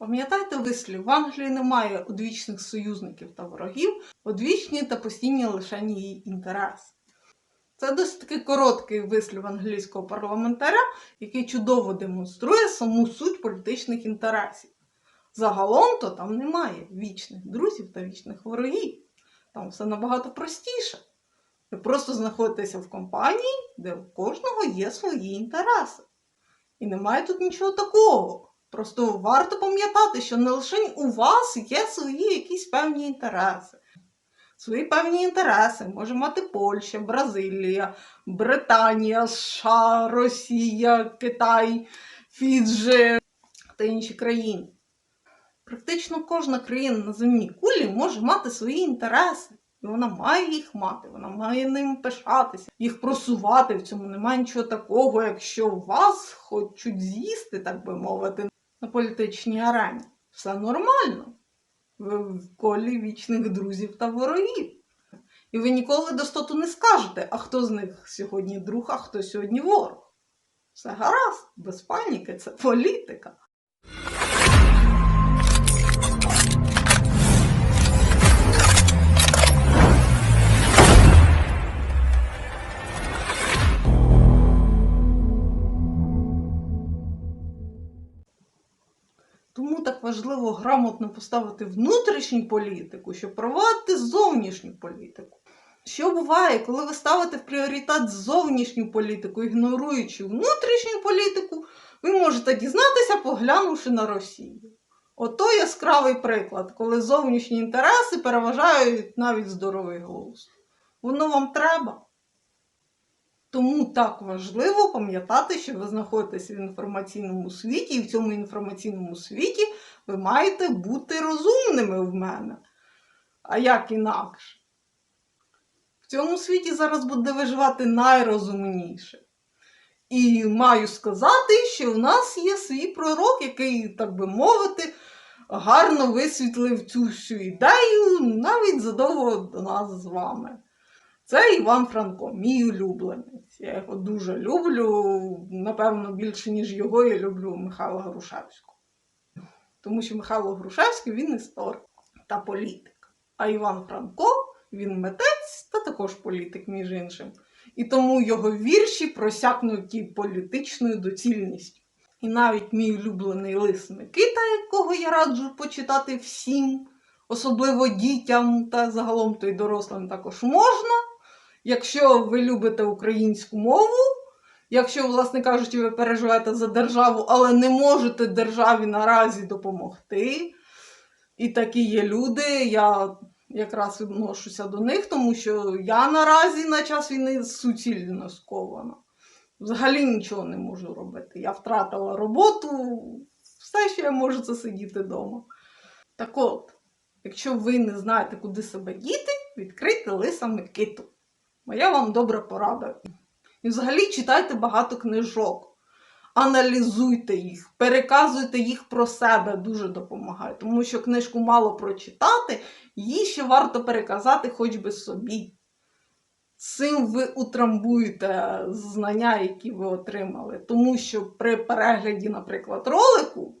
Пам'ятайте вислів, в Англії немає одвічних союзників та ворогів, одвічні та постійні лише її інтереси. Це досить таки короткий вислів англійського парламентаря, який чудово демонструє саму суть політичних інтересів. Загалом то там немає вічних друзів та вічних ворогів. Там все набагато простіше. Ви просто знаходитеся в компанії, де у кожного є свої інтереси. І немає тут нічого такого. Просто варто пам'ятати, що не лише у вас є свої якісь певні інтереси. Свої певні інтереси може мати Польща, Бразилія, Британія, США, Росія, Китай, Фіджі та інші країни. Практично кожна країна на земній кулі може мати свої інтереси. І вона має їх мати, вона має ним пишатися, їх просувати. В цьому немає нічого такого, якщо вас хочуть з'їсти, так би мовити, на політичній арені. Все нормально. Ви в колі вічних друзів та ворогів. І ви ніколи достоту не скажете, а хто з них сьогодні друг, а хто сьогодні ворог. Все гаразд, без паніки, це політика. Важливо грамотно поставити внутрішню політику, щоб провадити зовнішню політику. Що буває, коли ви ставите в пріоритет зовнішню політику, ігноруючи внутрішню політику, ви можете дізнатися, поглянувши на Росію. Ото яскравий приклад, коли зовнішні інтереси переважають навіть здоровий глузд. Воно вам треба. Тому так важливо пам'ятати, що ви знаходитесь в інформаційному світі, і в цьому інформаційному світі ви маєте бути розумними в мене. А як інакше? В цьому світі зараз буде виживати найрозумніше. І маю сказати, що в нас є свій пророк, який, так би мовити, гарно висвітлив цю всю ідею навіть задовго до нас з вами. Це Іван Франко, мій улюбленець. Я його дуже люблю. Напевно, більше, ніж його, я люблю Михайла Грушевського. Тому що Михайло Грушевський він історик та політик. А Іван Франко він митець та також політик, між іншим. І тому його вірші просякнуті політичною доцільністю. І навіть мій улюблений лис Микита, якого я раджу почитати всім, особливо дітям та загалом то й дорослим також можна. Якщо ви любите українську мову, якщо, власне кажучи, ви переживаєте за державу, але не можете державі наразі допомогти. І такі є люди, я якраз відношуся до них, тому що я наразі на час війни суцільно скована. Взагалі нічого не можу робити. Я втратила роботу, все, що я можу, це сидіти вдома. Так от, якщо ви не знаєте, куди себе діти, відкрийте лиса Микиту. Моя вам добра порада. І взагалі читайте багато книжок, аналізуйте їх, переказуйте їх про себе, дуже допомагає. Тому що книжку мало прочитати, її ще варто переказати хоч би собі. Цим ви утрамбуєте знання, які ви отримали. Тому що при перегляді, наприклад, ролику,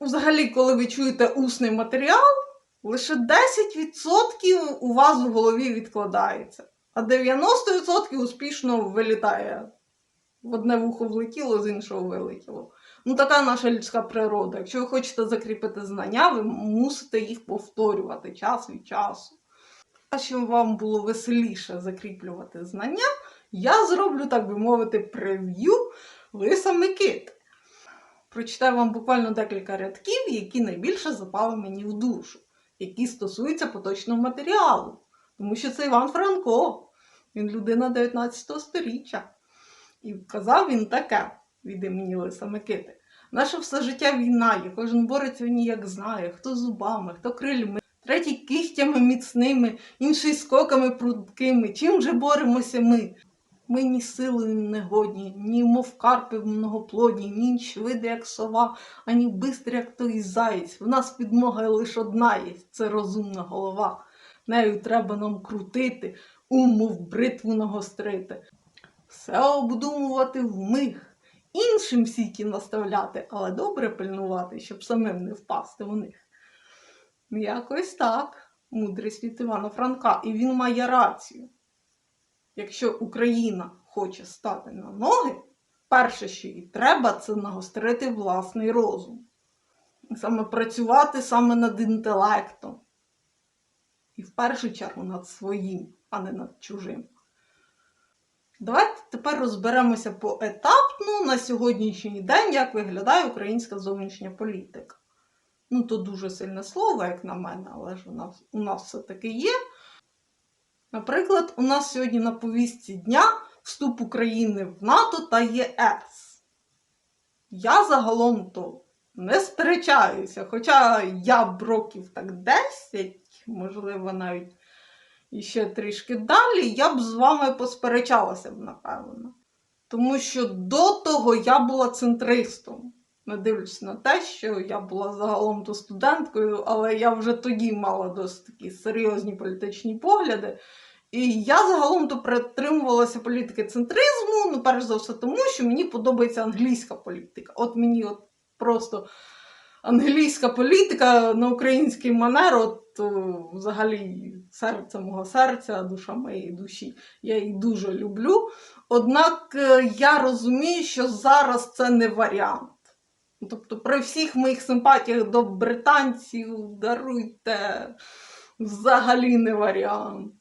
взагалі, коли ви чуєте усний матеріал, лише 10% у вас в голові відкладається, а 90% успішно вилітає. В одне вухо влетіло, з іншого вилетіло. Ну, така наша людська природа. Якщо ви хочете закріпити знання, ви мусите їх повторювати час від часу. А щоб вам було веселіше закріплювати знання, я зроблю, так би мовити, прев'ю Лиса Микити. Прочитаю вам буквально декілька рядків, які найбільше запали мені в душу які стосуються поточного матеріалу. Тому що це Іван Франко, він людина 19 століття. І казав він таке від імені Лиса Микити. Наше все життя війна є, кожен бореться в ній, як знає, хто зубами, хто крильми, третій кігтями міцними, інший скоками прудкими. Чим же боремося ми? Ми ні силою не годні, ні мов карпи многоплодні, ні швиди, як сова, ані бистрі, як той заєць. В нас підмога лише одна є це розумна голова. Нею треба нам крутити, ум, мов бритву нагострити. Все обдумувати вмиг іншим сіті наставляти, але добре пильнувати, щоб самим не впасти у них. Якось так. Мудрість від Івана Франка. І він має рацію. Якщо Україна хоче стати на ноги, перше, що їй треба, це нагострити власний розум. Саме працювати саме над інтелектом. І в першу чергу над своїм, а не над чужим. Давайте тепер розберемося поетапно на сьогоднішній день, як виглядає українська зовнішня політика. Ну, то дуже сильне слово, як на мене, але ж у нас, у нас все-таки є. Наприклад, у нас сьогодні на повістці дня вступ України в НАТО та ЄС. Я загалом то не сперечаюся, хоча я б років так 10, можливо, навіть іще трішки далі, я б з вами посперечалася б, напевно. Тому що до того я була центристом. Не дивлюсь на те, що я була загалом то студенткою, але я вже тоді мала досить такі серйозні політичні погляди. І я загалом то притримувалася політики центризму, ну, перш за все, тому що мені подобається англійська політика. От мені от просто англійська політика на український манер, от взагалі серце мого серця, душа моєї душі. Я її дуже люблю. Однак е, я розумію, що зараз це не варіант. Тобто, при всіх моїх симпатіях до британців даруйте взагалі не варіант.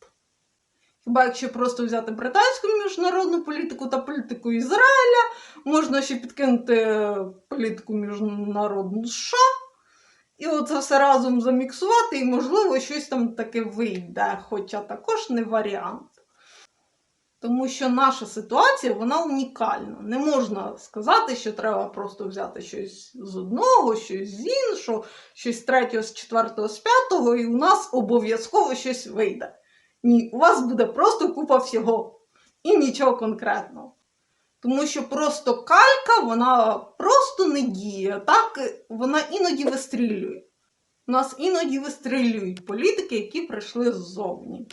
Хіба якщо просто взяти британську міжнародну політику та політику Ізраїля, можна ще підкинути політику міжнародну США, і оце все разом заміксувати, і, можливо, щось там таке вийде, хоча також не варіант. Тому що наша ситуація вона унікальна. Не можна сказати, що треба просто взяти щось з одного, щось з іншого, щось з третього, з четвертого, з п'ятого, і у нас обов'язково щось вийде. Ні, у вас буде просто купа всього і нічого конкретного. Тому що просто калька, вона просто не діє. Так, вона іноді вистрілює. У нас іноді вистрілюють політики, які прийшли ззовні.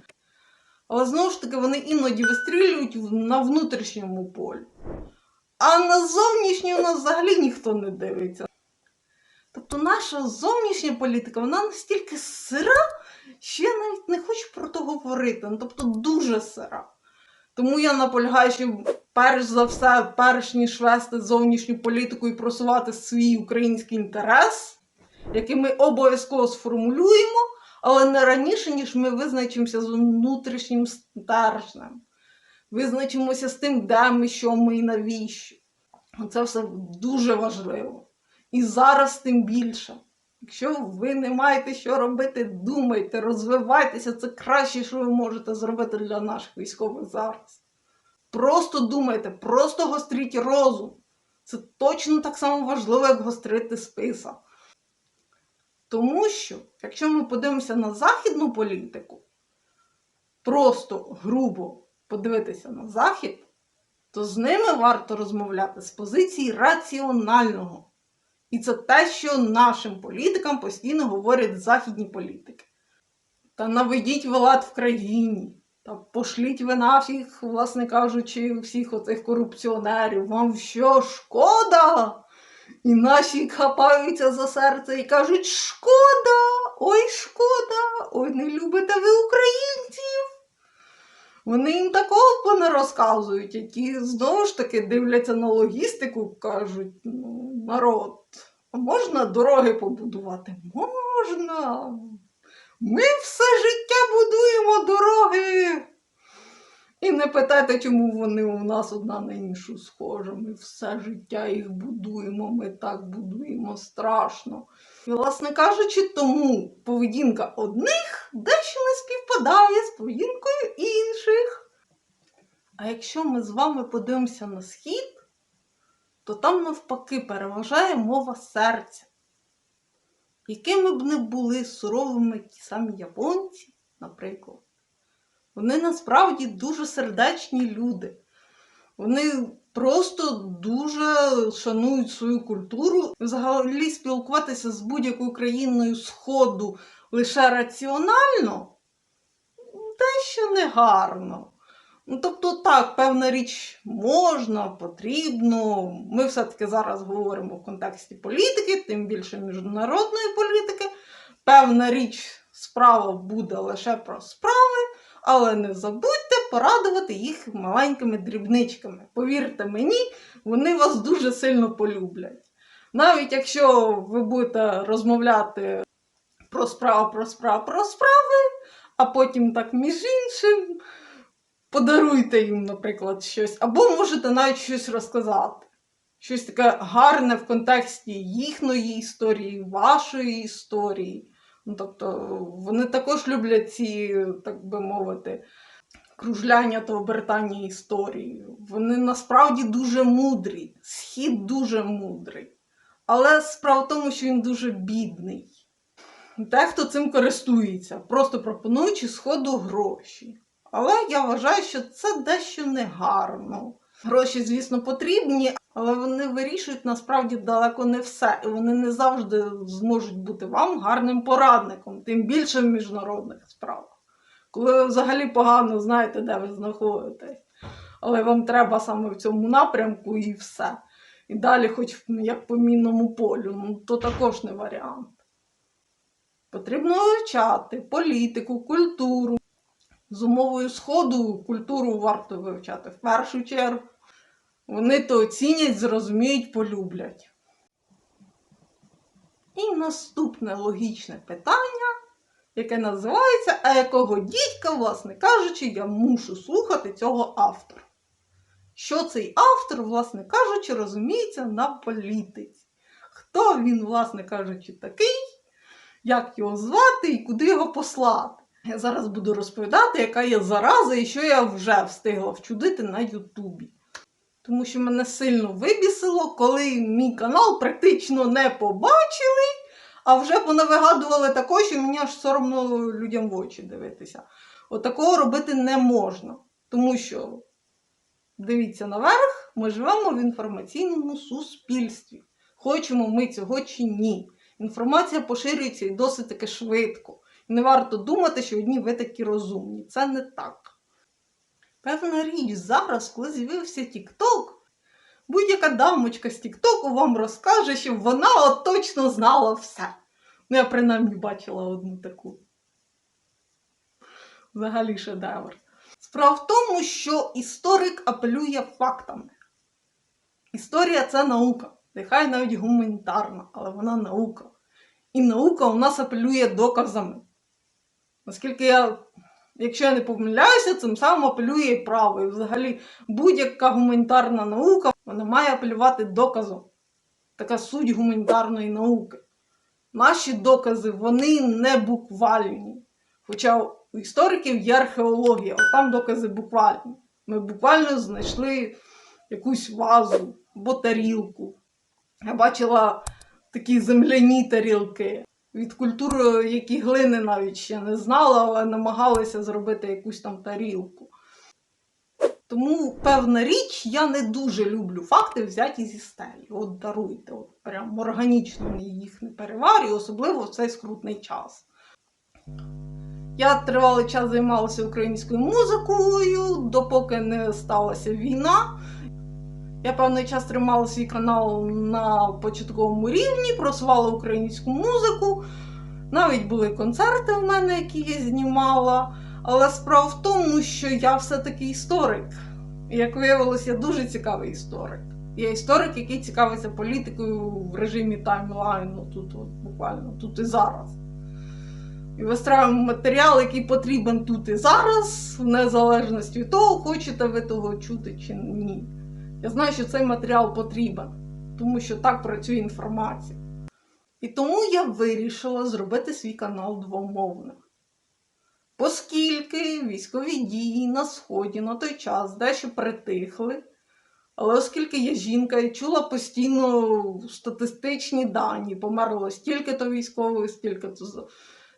Але знову ж таки, вони іноді вистрілюють на внутрішньому полі. А на зовнішнє у нас взагалі ніхто не дивиться. Тобто наша зовнішня політика, вона настільки сира, що я навіть не хочу про то говорити. Ну, тобто дуже сира. Тому я наполягаю, що перш за все, перш ніж вести зовнішню політику і просувати свій український інтерес, який ми обов'язково сформулюємо, але не раніше, ніж ми визначимося з внутрішнім стержнем. Визначимося з тим, де ми, що ми і навіщо. Це все дуже важливо. І зараз тим більше. Якщо ви не маєте що робити, думайте, розвивайтеся. Це краще, що ви можете зробити для наших військових зараз. Просто думайте, просто гостріть розум. Це точно так само важливо, як гострити списа. Тому що, якщо ми подивимося на західну політику, просто грубо подивитися на захід, то з ними варто розмовляти з позиції раціонального. І це те, що нашим політикам постійно говорять західні політики. Та наведіть ви лад в країні, та пошліть ви нафіг, власне кажучи, всіх оцих корупціонерів. Вам що, шкода? І наші хапаються за серце і кажуть: шкода, ой, шкода, ой, не любите ви українців. Вони їм такого пане розказують, які знову ж таки дивляться на логістику, кажуть, ну, народ, а можна дороги побудувати? Можна. Ми все життя будуємо дороги. І не питайте, чому вони у нас одна на іншу схожа. Ми все життя їх будуємо, ми так будуємо страшно. І, власне кажучи, тому поведінка одних дещо не співпадає з поведінкою інших. А якщо ми з вами подивимося на схід, то там навпаки переважає мова серця. Якими б не були суровими ті самі японці, наприклад, вони насправді дуже сердечні люди. Вони просто дуже шанують свою культуру. Взагалі спілкуватися з будь-якою країною Сходу лише раціонально дещо негарно. Ну, тобто, так, певна річ можна, потрібно. Ми все-таки зараз говоримо в контексті політики, тим більше міжнародної політики. Певна річ, справа буде лише про справи, але не забудьте порадувати їх маленькими дрібничками. Повірте мені, вони вас дуже сильно полюблять. Навіть якщо ви будете розмовляти про справу, про справу, про справи, а потім так між іншим подаруйте їм, наприклад, щось, або можете навіть щось розказати. Щось таке гарне в контексті їхньої історії, вашої історії. Ну, тобто вони також люблять ці, так би мовити, кружляння та обертання історії. Вони насправді дуже мудрі. Схід дуже мудрий. Але справа в тому, що він дуже бідний. Дехто цим користується, просто пропонуючи сходу гроші. Але я вважаю, що це дещо негарно. Гроші, звісно, потрібні, але вони вирішують насправді далеко не все. І вони не завжди зможуть бути вам гарним порадником, тим більше в міжнародних справах. Коли ви взагалі погано знаєте, де ви знаходитесь. Але вам треба саме в цьому напрямку і все. І далі, хоч як по мінному полю, ну то також не варіант. Потрібно вивчати політику, культуру. З умовою сходу культуру варто вивчати в першу чергу. Вони то оцінять, зрозуміють, полюблять. І наступне логічне питання, яке називається: А якого дідька, власне кажучи, я мушу слухати цього автора? Що цей автор, власне кажучи, розуміється на політиці? Хто він, власне кажучи, такий, як його звати і куди його послати? Я зараз буду розповідати, яка є зараза і що я вже встигла вчудити на Ютубі. Тому що мене сильно вибісило, коли мій канал практично не побачили, а вже понавигадували також, що мені аж соромно людям в очі дивитися. Отакого робити не можна. Тому що, дивіться наверх, ми живемо в інформаційному суспільстві. Хочемо ми цього чи ні. Інформація поширюється і досить таки швидко. Не варто думати, що одні ви такі розумні. Це не так. Певна річ, зараз, коли з'явився TikTok, будь-яка дамочка з TikTok вам розкаже, що вона от точно знала все. Ну, я принаймні бачила одну таку. Взагалі шедевр. Справа в тому, що історик апелює фактами. Історія це наука. Нехай навіть гуманітарна, але вона наука. І наука у нас апелює доказами. Наскільки я, якщо я не помиляюся, цим самим апелює і право. І взагалі будь-яка гуманітарна наука вона має апелювати доказом. Така суть гуманітарної науки. Наші докази вони не буквальні. Хоча у істориків є археологія, от там докази буквальні. Ми буквально знайшли якусь вазу або тарілку. Я бачила такі земляні тарілки. Від культури, які глини навіть ще не знала, але намагалися зробити якусь там тарілку. Тому, певна річ, я не дуже люблю факти взяті зі стелі. От даруйте, от прям органічно їх не переварюю, особливо в цей скрутний час. Я тривалий час займалася українською музикою, допоки не сталася війна. Я певний час тримала свій канал на початковому рівні, просувала українську музику. Навіть були концерти в мене, які я знімала. Але справа в тому, що я все-таки історик. І як виявилось, я дуже цікавий історик. Я історик, який цікавиться політикою в режимі таймлайну, тут от, буквально тут і зараз. І вистраюємо матеріал, який потрібен тут і зараз, в незалежності від того, хочете ви того чути чи ні. Я знаю, що цей матеріал потрібен, тому що так працює інформація. І тому я вирішила зробити свій канал двомовним. Оскільки військові дії на Сході на той час дещо притихли, але оскільки я жінка і чула постійно статистичні дані, померло стільки-то військових, стільки-то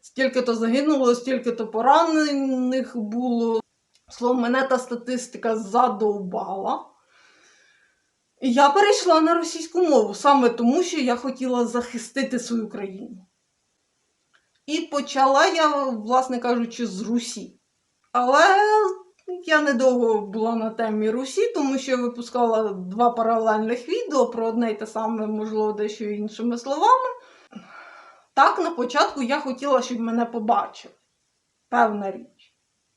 стільки-то загинуло, стільки-то поранених було. Словом, мене та статистика задовбала. Я перейшла на російську мову саме тому, що я хотіла захистити свою країну. І почала я, власне кажучи, з Русі. Але Я недовго була на темі Русі, тому що я випускала два паралельних відео про одне й те саме, можливо, дещо іншими словами. Так, на початку я хотіла, щоб мене побачили. Певна річ.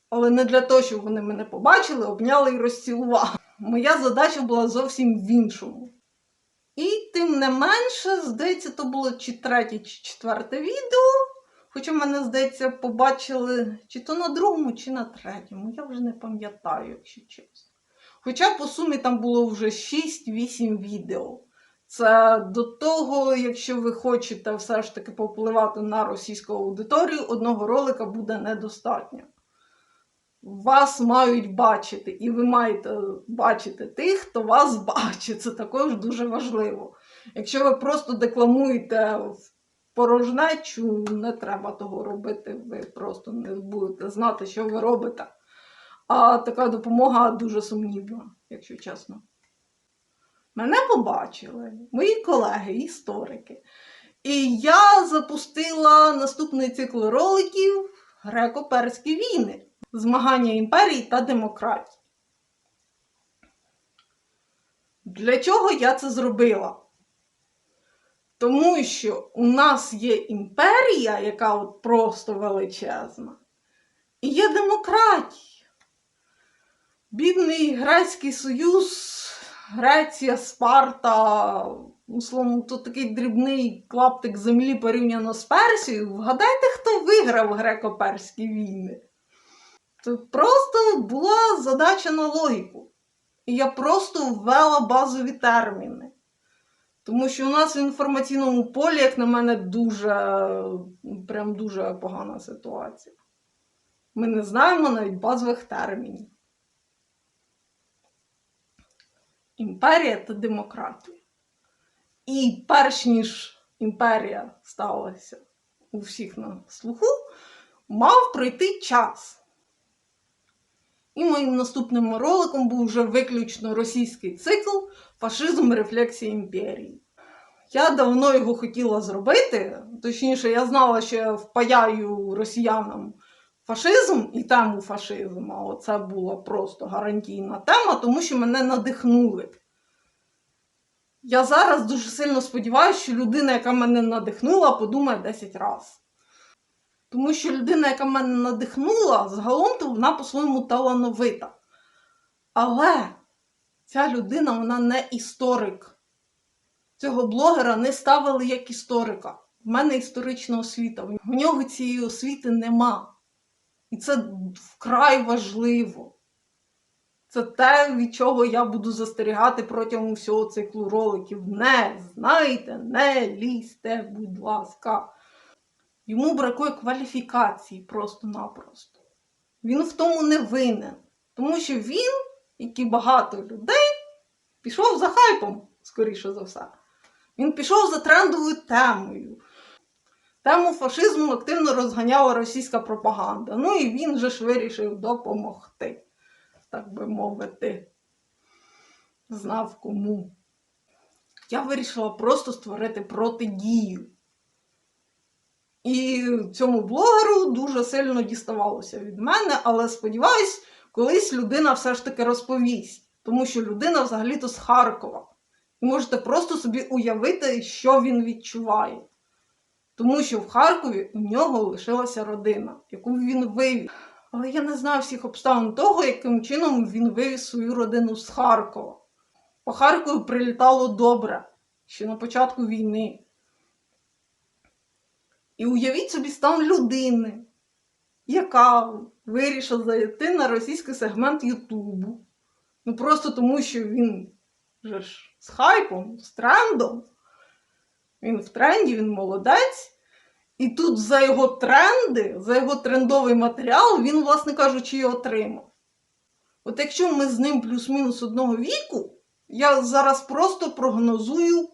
Але не для того, щоб вони мене побачили, обняли і розцілували. Моя задача була зовсім в іншому. І тим не менше, здається, то було чи третє, чи четверте відео. Хоча мене, здається, побачили чи то на другому, чи на третьому. Я вже не пам'ятаю, якщо чесно. Хоча по сумі там було вже 6-8 відео. Це до того, якщо ви хочете все ж таки попливати на російську аудиторію, одного ролика буде недостатньо. Вас мають бачити, і ви маєте бачити тих, хто вас бачить. Це також дуже важливо. Якщо ви просто декламуєте в порожнечу, не треба того робити. Ви просто не будете знати, що ви робите. А така допомога дуже сумнівна, якщо чесно. Мене побачили мої колеги, історики. І я запустила наступний цикл роликів Греко-Перські війни. Змагання імперії та демократії. Для чого я це зробила? Тому що у нас є імперія, яка от просто величезна, і є демократія. Бідний Грецький Союз, Греція, Спарта, словом, то такий дрібний клаптик землі порівняно з Персією. Вгадайте, хто виграв греко-перські війни? Просто була задача на логіку. І я просто ввела базові терміни. Тому що у нас в інформаційному полі, як на мене, дуже прям дуже погана ситуація. Ми не знаємо навіть базових термінів. Імперія та демократія. І перш ніж імперія сталася у всіх на слуху, мав пройти час. І моїм наступним роликом був вже виключно російський цикл Фашизм рефлексія імперії. Я давно його хотіла зробити, точніше, я знала, що я впаяю росіянам фашизм і тему фашизму. Оце була просто гарантійна тема, тому що мене надихнули. Я зараз дуже сильно сподіваюся, що людина, яка мене надихнула, подумає 10 разів. Тому що людина, яка мене надихнула, загалом то вона по-своєму талановита. Але ця людина, вона не історик. Цього блогера не ставили як історика. В мене історична освіта. В нього цієї освіти нема. І це вкрай важливо. Це те, від чого я буду застерігати протягом всього циклу роликів. Не знайте, не лізьте, будь ласка. Йому бракує кваліфікації просто-напросто. Він в тому не винен. Тому що він, як і багато людей, пішов за хайпом, скоріше за все. Він пішов за трендовою темою. Тему фашизму активно розганяла російська пропаганда. Ну і він же ж вирішив допомогти, так би мовити, знав кому. Я вирішила просто створити протидію. І цьому блогеру дуже сильно діставалося від мене, але сподіваюсь, колись людина все ж таки розповість, тому що людина взагалі-то з Харкова. І можете просто собі уявити, що він відчуває. Тому що в Харкові у нього лишилася родина, яку він вивів. Але я не знаю всіх обставин того, яким чином він вивіз свою родину з Харкова. По Харкову прилітало добре, ще на початку війни. І уявіть собі стан людини, яка вирішила зайти на російський сегмент Ютубу. Ну просто тому, що він вже ж з хайпом, з трендом. Він в тренді, він молодець. І тут за його тренди, за його трендовий матеріал, він, власне кажучи, і отримав. От якщо ми з ним плюс-мінус одного віку, я зараз просто прогнозую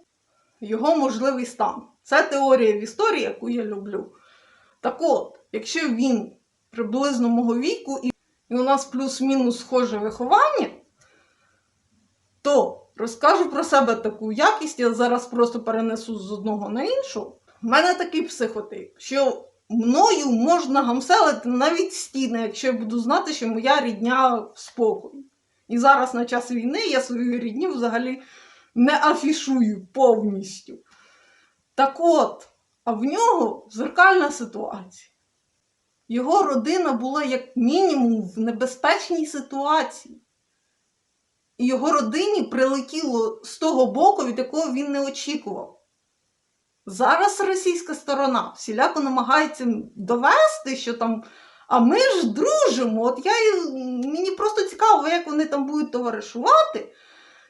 його можливий стан. Це теорія в історії, яку я люблю. Так от, якщо він приблизно мого віку, і у нас плюс-мінус схоже виховання, то розкажу про себе таку якість, я зараз просто перенесу з одного на іншу. У мене такий психотип, що мною можна гамселити навіть стіни, якщо я буду знати, що моя рідня в спокої. І зараз на час війни я свою рідню взагалі не афішую повністю. Так от, а в нього зеркальна ситуація. Його родина була як мінімум в небезпечній ситуації. І його родині прилетіло з того боку, від якого він не очікував. Зараз російська сторона всіляко намагається довести, що там, а ми ж дружимо. От я мені просто цікаво, як вони там будуть товаришувати,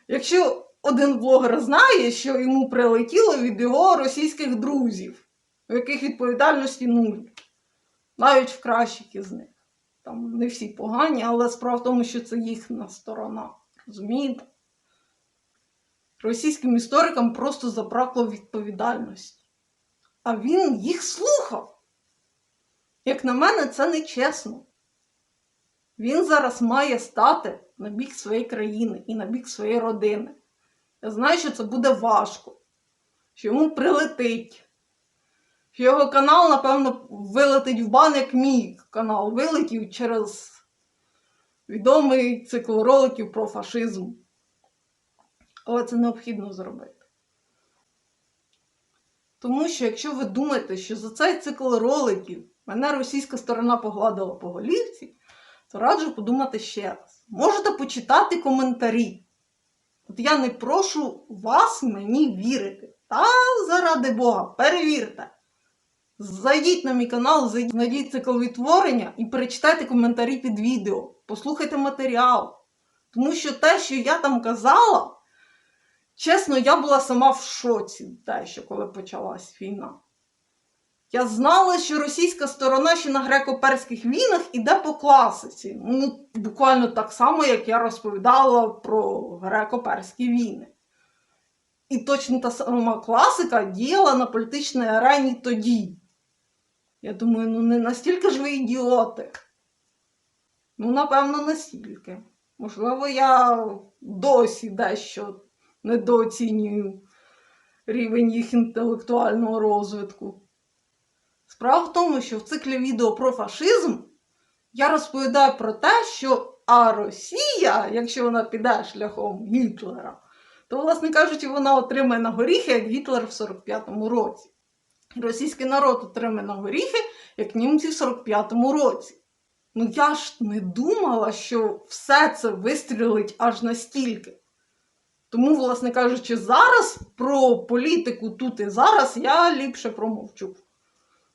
якщо один блогер знає, що йому прилетіло від його російських друзів, у яких відповідальності нуль. Навіть в кращих із них. Там не всі погані, але справа в тому, що це їхня сторона. Розумієте? Російським історикам просто забракло відповідальності. А він їх слухав. Як на мене, це нечесно. Він зараз має стати на бік своєї країни і на бік своєї родини. Я знаю, що це буде важко, що йому прилетить, що його канал, напевно, вилетить в бан, як мій канал вилетів через відомий цикл роликів про фашизм. Але це необхідно зробити. Тому що, якщо ви думаєте, що за цей цикл роликів мене російська сторона погладила по голівці, то раджу подумати ще раз. Можете почитати коментарі. От я не прошу вас мені вірити. Та заради Бога, перевірте. Зайдіть на мій канал, знайдіть цикл відтворення і перечитайте коментарі під відео. Послухайте матеріал. Тому що те, що я там казала, чесно, я була сама в шоці, те, що коли почалась війна. Я знала, що російська сторона ще на греко-перських війнах іде по класиці. Ну, буквально так само, як я розповідала про греко-перські війни. І точно та сама класика діяла на політичній арені тоді. Я думаю, ну не настільки ж ви ідіоти. Ну, напевно, настільки. Можливо, я досі дещо недооцінюю рівень їх інтелектуального розвитку. Справа в тому, що в циклі відео про фашизм я розповідаю про те, що а Росія, якщо вона піде шляхом Гітлера, то, власне кажучи, вона отримає на горіхи, як Гітлер в 45-му році. Російський народ отримає на горіхи, як німці в 45-му році. Ну я ж не думала, що все це вистрілить аж настільки. Тому, власне кажучи, зараз про політику тут і зараз я ліпше промовчу.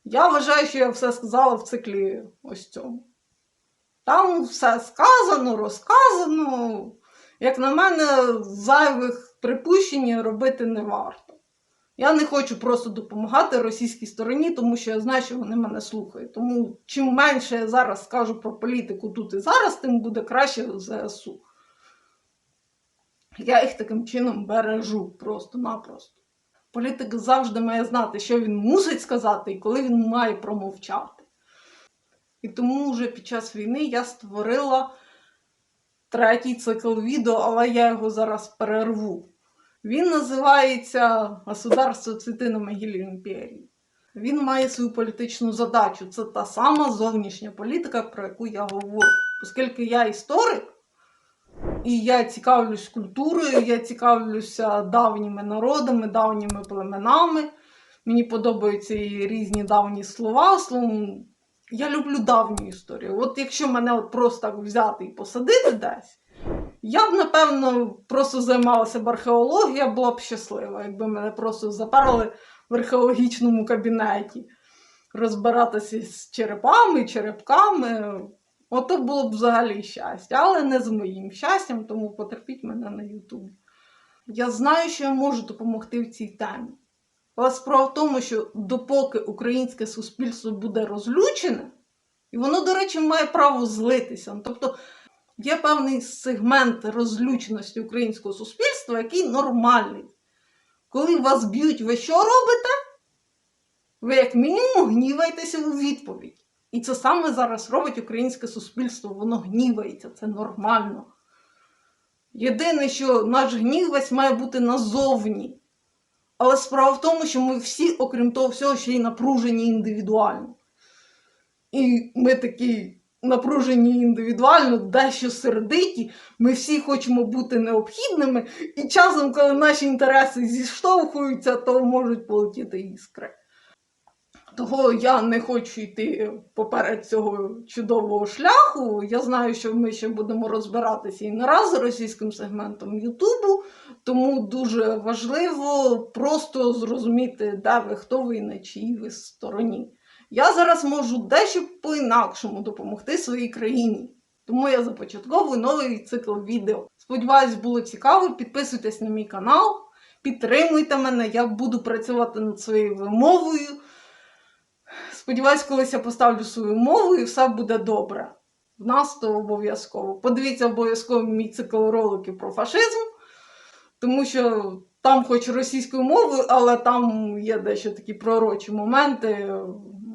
Я вважаю, що я все сказала в циклі ось цьому. Там все сказано, розказано. Як на мене, зайвих припущень робити не варто. Я не хочу просто допомагати російській стороні, тому що я знаю, що вони мене слухають. Тому чим менше я зараз скажу про політику тут і зараз, тим буде краще в ЗСУ. Я їх таким чином бережу просто-напросто. Політик завжди має знати, що він мусить сказати і коли він має промовчати. І тому вже під час війни я створила третій цикл відео, але я його зараз перерву. Він називається Государство цвіти на могилі імперії. Він має свою політичну задачу. Це та сама зовнішня політика, про яку я говорю. Оскільки я історик, і я цікавлюсь культурою, я цікавлюся давніми народами, давніми племенами. Мені подобаються і різні давні слова. Словом, я люблю давню історію. От якщо мене от просто так взяти і посадити десь, я б, напевно, просто займалася б археологією, була б щаслива, якби мене просто заперли в археологічному кабінеті розбиратися з черепами, черепками. Ото було б взагалі щастя, але не з моїм щастям, тому потерпіть мене на Ютубі. Я знаю, що я можу допомогти в цій темі. Але справа в тому, що допоки українське суспільство буде розлючене, і воно, до речі, має право злитися. Ну, Тобто є певний сегмент розлюченості українського суспільства, який нормальний. Коли вас б'ють, ви що робите? Ви, як мінімум, гніваєтеся у відповідь. І це саме зараз робить українське суспільство, воно гнівається, це нормально. Єдине, що наш гнів весь має бути назовні. Але справа в тому, що ми всі, окрім того всього, ще й напружені індивідуально. І ми такі напружені індивідуально, дещо сердиті. Ми всі хочемо бути необхідними, і часом, коли наші інтереси зіштовхуються, то можуть полетіти іскри. Того я не хочу йти поперед цього чудового шляху. Я знаю, що ми ще будемо розбиратися і не раз з російським сегментом Ютубу, тому дуже важливо просто зрозуміти, де ви, хто ви і на чиїй ви стороні. Я зараз можу дещо по-інакшому допомогти своїй країні. Тому я започатковую новий цикл відео. Сподіваюсь, було цікаво. Підписуйтесь на мій канал, підтримуйте мене, я буду працювати над своєю вимовою. Сподіваюсь, колись я поставлю свою мову і все буде добре. В нас то обов'язково. Подивіться обов'язково мій цикл роликів про фашизм, тому що там, хоч російською мовою, але там є дещо такі пророчі моменти,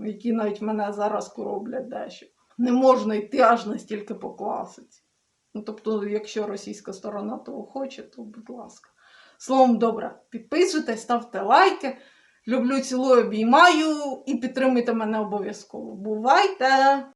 які навіть мене зараз короблять дещо. Не можна йти аж настільки по класиці. Ну, тобто, якщо російська сторона того хоче, то будь ласка. Словом, добре, підписуйтесь, ставте лайки. Люблю, цілую, обіймаю і підтримуйте мене обов'язково. Бувайте!